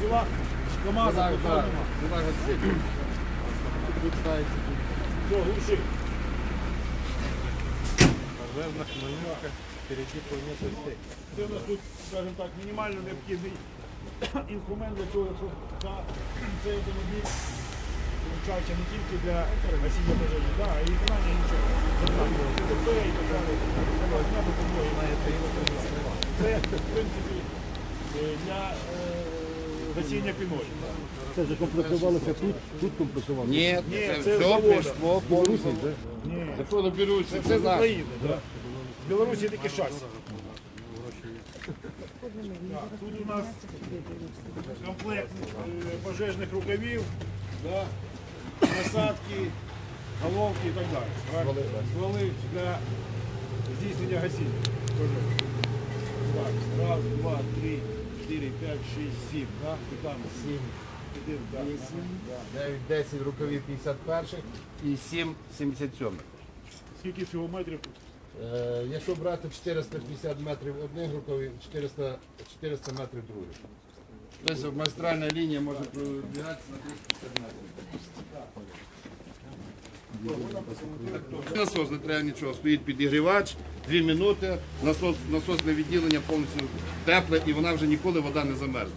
Діла КамАЗа Так, потрібно так. нема. Давай от сюди. Тут ставиться. Пожежна хмельницька, впереді планети стейк. Це у нас тут, скажімо так, мінімально необхідний інструмент для того, щоб цей автомобіль включався не тільки для гасіння пожежі, а і виконання завдань. ТТП і так далі. Допомоги. Це, в принципі, е, для е, гасіння піною. Це вже комплектувалося тут, тут комплектувалося. Ні, Ні, це, це все заводу. прийшло повністю. Ні, Це що доберуться, це, це з наше. України. Да. В Білорусі таке шасі. Так, тут у нас комплект е, пожежних рукавів, да, насадки, головки і так далі. Стволи, Стволи для здійснення гасіння. пожежі. Так, раз, два, три, чотири, п'ять, шість, сім. Да? Питання. Сім. Один, да. да. 9, 10 рукавів 51 і 7 77. Скільки всього метрів тут? Е, якщо брати 450 метрів одних рукавів, 400, 400 метрів других. Тобто магістральна лінія може пробігатися на 350 метрів. Насос не треба нічого, стоїть підігрівач, 2 минути, насос, насосне відділення повністю тепле і вона вже ніколи вода не замерзне.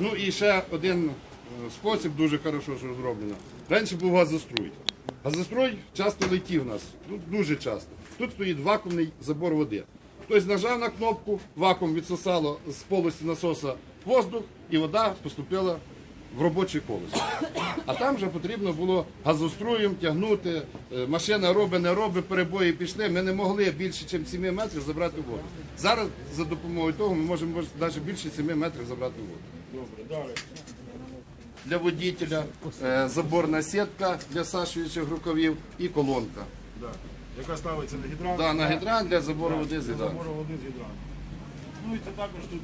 Ну і ще один е, спосіб дуже хорошо, що зроблено. Раніше був газоструй. Газоструй часто летів у нас, ну, дуже часто. Тут стоїть вакуумний забор води. Тобто нажав на кнопку, вакуум відсосало з полості насоса воздух, і вода поступила в робоче колесо. А там вже потрібно було газоструєм тягнути. Е, Машина робить, не робить, перебої пішли. Ми не могли більше, ніж 7 метрів забрати воду. Зараз за допомогою того ми можемо навіть більше 7 метрів забрати воду Добре, далі. для водителя, е, заборна сітка для сашуючих рукавів і колонка. Да. Яка ставиться на гідрант? Да, на гідрант для забору води з гідранту. Ну і це також тут.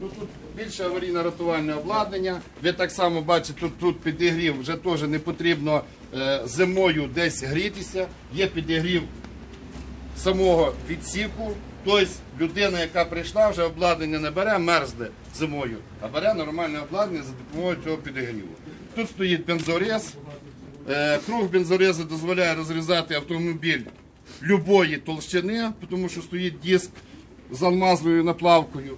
Ну, тут Більше аварійно-рятувальне обладнання. Ви так само бачите, тут, тут підігрів вже теж не потрібно е, зимою десь грітися. Є підігрів самого відсіку. Тобто людина, яка прийшла, вже обладнання не бере, мерзне зимою, а бере нормальне обладнання за допомогою цього підігріву. Тут стоїть бензорез. Е, Круг бензорезу дозволяє розрізати автомобіль любої толщини, тому що стоїть диск з алмазовою наплавкою.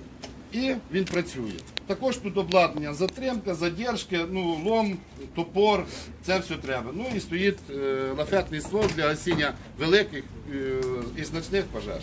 І він працює. Також тут обладнання затримка, задержки, ну, лом, топор, це все треба. Ну і стоїть е, лафетний ствол для гасіння великих е, і значних пожеж.